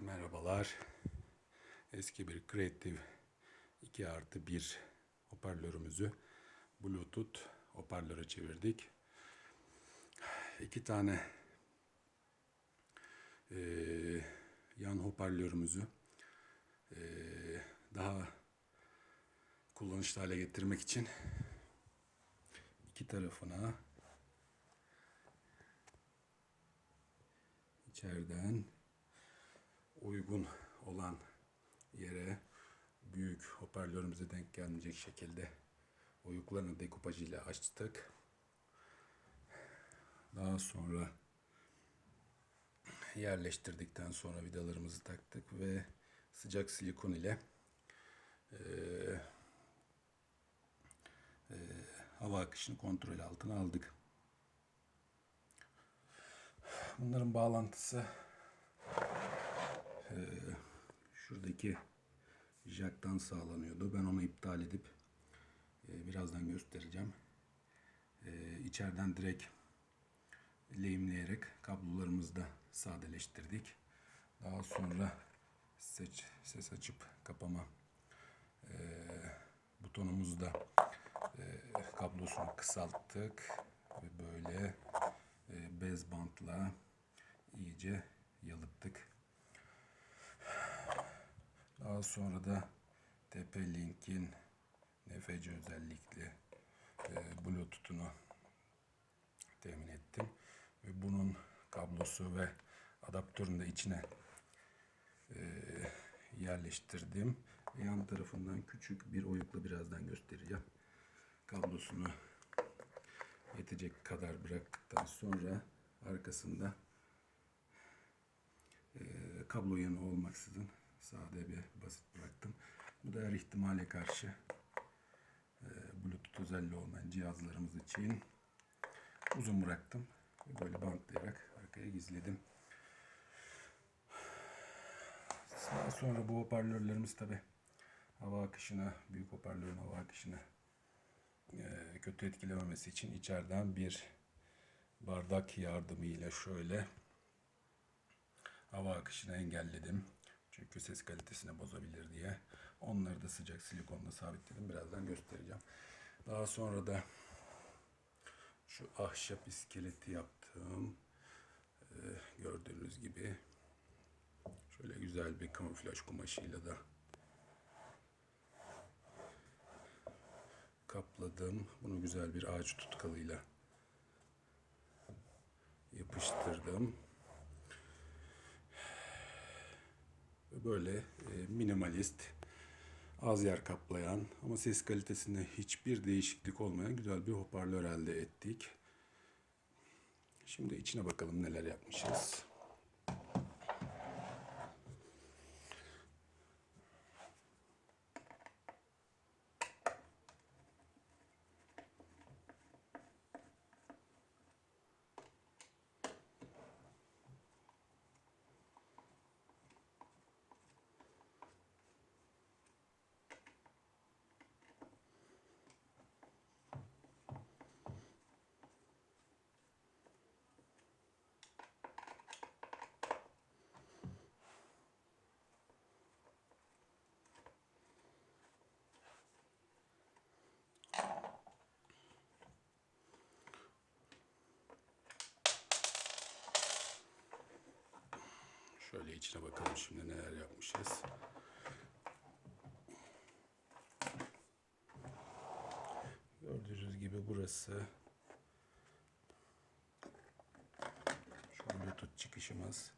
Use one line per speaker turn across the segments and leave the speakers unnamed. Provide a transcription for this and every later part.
Merhabalar. Eski bir Creative 2 artı 1 hoparlörümüzü Bluetooth hoparlöre çevirdik. İki tane eee, yan hoparlörümüzü eee, daha kullanışlı hale getirmek için iki tarafına içeriden uygun olan yere büyük hoparlörümüze denk gelmeyecek şekilde oyuklarını dekupaj ile açtık. Daha sonra yerleştirdikten sonra vidalarımızı taktık ve sıcak silikon ile eee, eee, hava akışını kontrol altına aldık. Bunların bağlantısı eee, şuradaki jacktan sağlanıyordu. Ben onu iptal edip eee, birazdan göstereceğim. Eee içeriden direkt lehimleyerek kablolarımızı da sadeleştirdik. Daha sonra seç, ses açıp kapama eee butonumuzu da eee, kablosunu kısalttık ve böyle eee, bez bantla iyice yalıttık. Daha sonra da TP-Link'in NFC özellikli eee Bluetooth'unu temin ettim. Ve bunun kablosu ve adaptörünü de içine eee, yerleştirdim. Yan tarafından küçük bir oyukla birazdan göstereceğim. Kablosunu yetecek kadar bıraktıktan sonra arkasında eee, kablo yanı olmaksızın sade bir basit bıraktım. Bu da her ihtimale karşı eee, Bluetooth özelliği olmayan cihazlarımız için uzun bıraktım. Böyle bantlayarak arkaya gizledim. Daha sonra bu hoparlörlerimiz tabi hava akışına, büyük hoparlörün hava akışına eee, kötü etkilememesi için içeriden bir bardak yardımıyla şöyle hava akışını engelledim. Çünkü ses kalitesini bozabilir diye. Onları da sıcak silikonla sabitledim. Birazdan göstereceğim. Daha sonra da şu ahşap iskeleti yaptım. Ee, gördüğünüz gibi şöyle güzel bir kamuflaj kumaşıyla da kapladım. Bunu güzel bir ağaç tutkalıyla yapıştırdım. Böyle e, minimalist, az yer kaplayan ama ses kalitesinde hiçbir değişiklik olmayan güzel bir hoparlör elde ettik. Şimdi içine bakalım neler yapmışız. Şöyle içine bakalım şimdi neler yapmışız. Gördüğünüz gibi burası şu Bluetooth çıkışımız.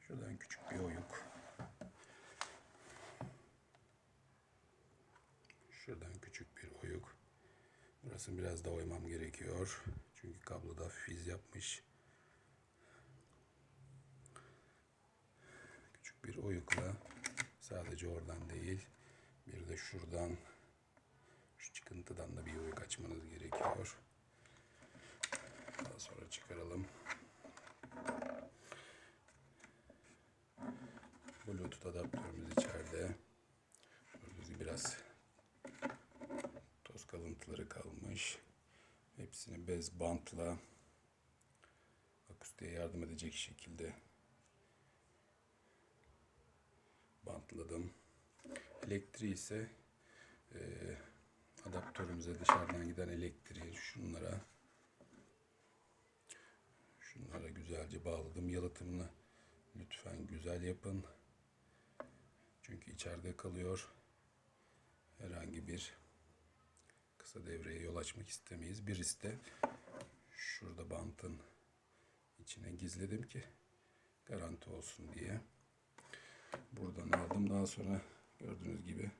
Şuradan küçük bir oyuk. Şuradan küçük bir oyuk. Burasını biraz da oymam gerekiyor. Çünkü kabloda fiz yapmış. Küçük bir oyukla sadece oradan değil bir de şuradan şu çıkıntıdan da bir oyuk açmanız gerekiyor. Daha sonra çıkaralım. Bluetooth adaptörümüz içeride. Gördüğünüz gibi biraz toz kalıntıları kalmış. Hepsini bez bantla akustik aküstiğe yardım edecek şekilde bantladım. Elektriği ise e, adaptörümüze dışarıdan giden elektriği şunlara şunlara güzelce bağladım. Yalıtımını lütfen güzel yapın. Çünkü içeride kalıyor. Herhangi bir kısa devreye yol açmak istemeyiz. Birisi de şurada bantın içine gizledim ki garanti olsun diye. Buradan aldım. Daha sonra gördüğünüz gibi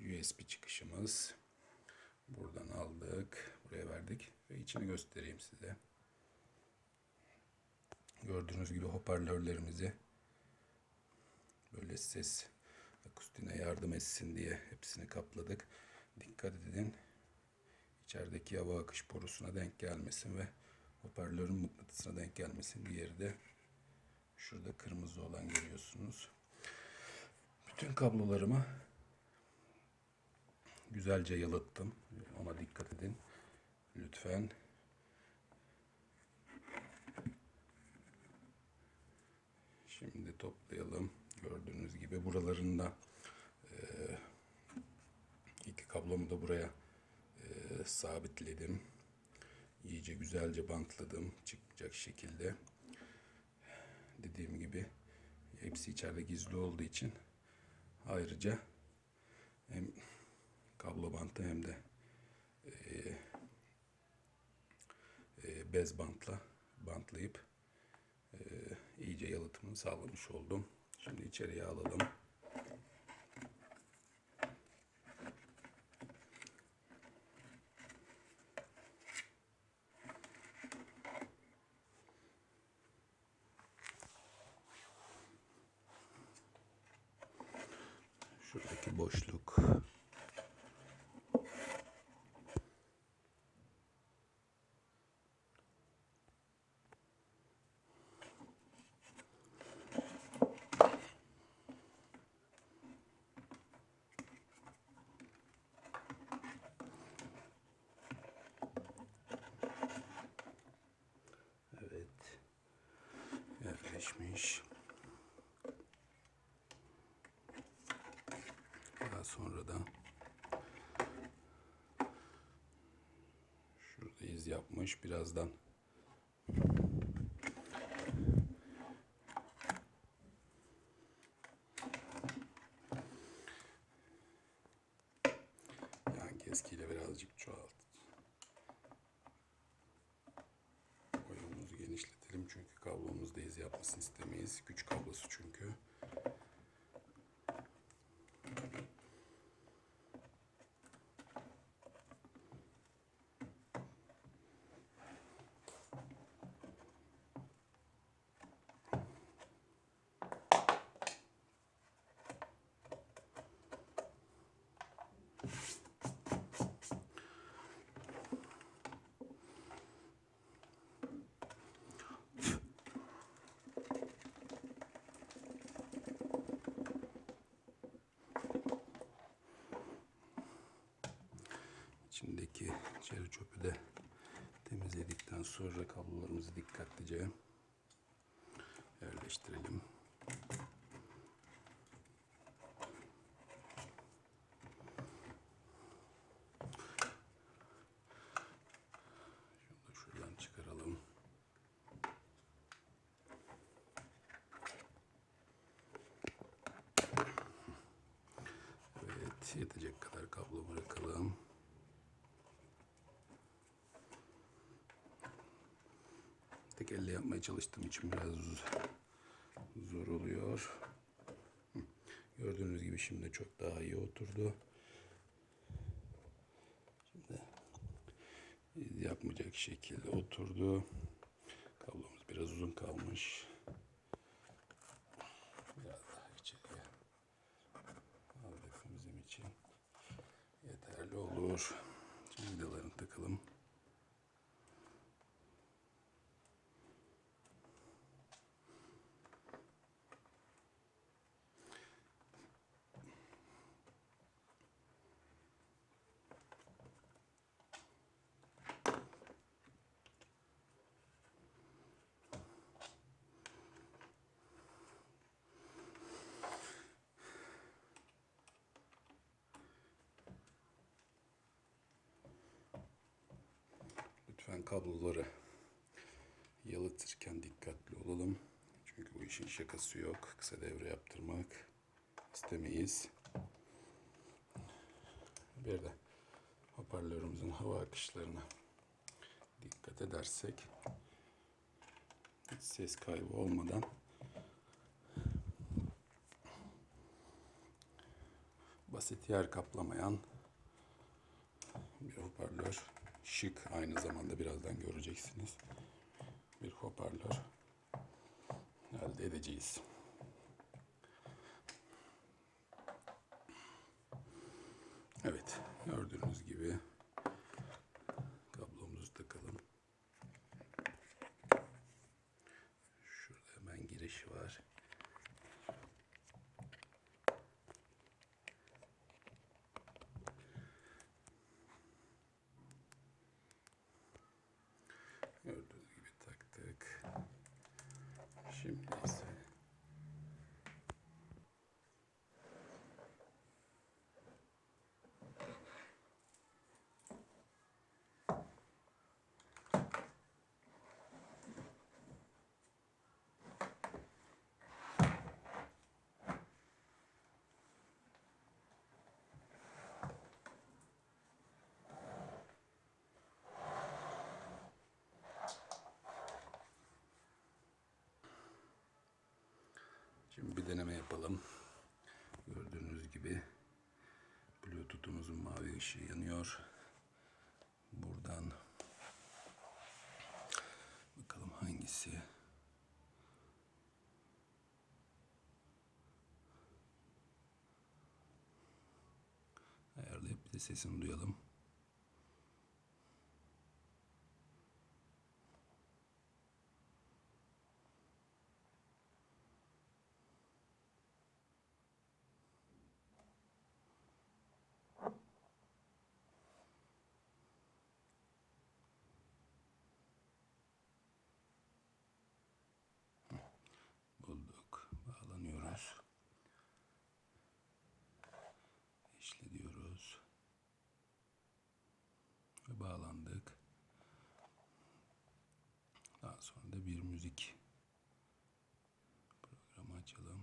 USB çıkışımız. Buradan aldık. Buraya verdik. Ve içini göstereyim size. Gördüğünüz gibi hoparlörlerimizi böyle ses akustiğine yardım etsin diye hepsini kapladık. Dikkat edin. İçerideki hava akış borusuna denk gelmesin ve hoparlörün mıknatısına denk gelmesin. Diğeri de şurada kırmızı olan görüyorsunuz. Bütün kablolarımı güzelce yalıttım. Ona dikkat edin. Lütfen. Şimdi toplayalım. Gördüğünüz gibi buralarında e, iki kablomu da buraya e, sabitledim. İyice güzelce bantladım çıkacak şekilde. Dediğim gibi hepsi içeride gizli olduğu için ayrıca hem kablo bantı hem de e, e, bez bantla bantlayıp e, iyice yalıtımını sağlamış oldum. Şimdi içeriye alalım. Şuradaki boşluk. Evet. Yerleşmiş. Daha sonra da şurada iz yapmış. Birazdan yapmasını istemeyiz. Güç kablosu çünkü. İçindeki çeri çöpü de temizledikten sonra kablolarımızı dikkatlice yerleştirelim. Şunu da şuradan çıkaralım. Evet, yetecek kadar kablo bırakalım. Elle yapmaya çalıştığım için biraz zor oluyor. Gördüğünüz gibi şimdi çok daha iyi oturdu. Şimdi yapmayacak şekilde oturdu. Kablomuz biraz uzun kalmış. Biraz daha içeriye aldık bizim için yeterli olur. Şimdi vidalarını takalım. Kabloları yalıtırken dikkatli olalım. Çünkü bu işin şakası yok. Kısa devre yaptırmak istemeyiz. Bir de hoparlörümüzün hava akışlarına dikkat edersek ses kaybı olmadan basit yer kaplamayan bir hoparlör. Şık aynı zamanda birazdan göreceksiniz. Bir hoparlör elde edeceğiz. Evet, gördüğünüz gibi kablomuzu takalım. Şurada hemen girişi var. Gördüğünüz gibi taktık. Şimdi ise Şimdi bir deneme yapalım. Gördüğünüz gibi Bluetooth'umuzun mavi ışığı yanıyor. Buradan bakalım hangisi ayarlayıp bir de sesini duyalım. Sonra da bir müzik programı açalım.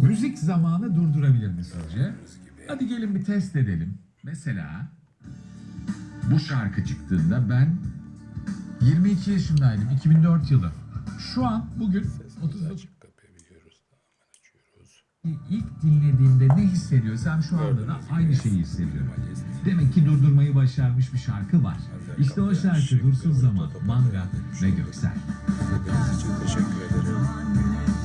Müzik zamanı durdurabilir mi sizce? Hadi gelin bir test edelim. Mesela bu şarkı çıktığında ben 22 yaşındaydım 2004 yılı. Şu an bugün
Sesimizi
39
açıp kapayabiliyoruz. Tamamen açıyoruz.
ilk dinlediğimde ne hissediyorsam şu anda da aynı şeyi hissediyorum. Demek ki durdurmayı başarmış bir şarkı var. İşte o şarkı Dursun Zaman, Manga ve Göksel.
İçin teşekkür ederim.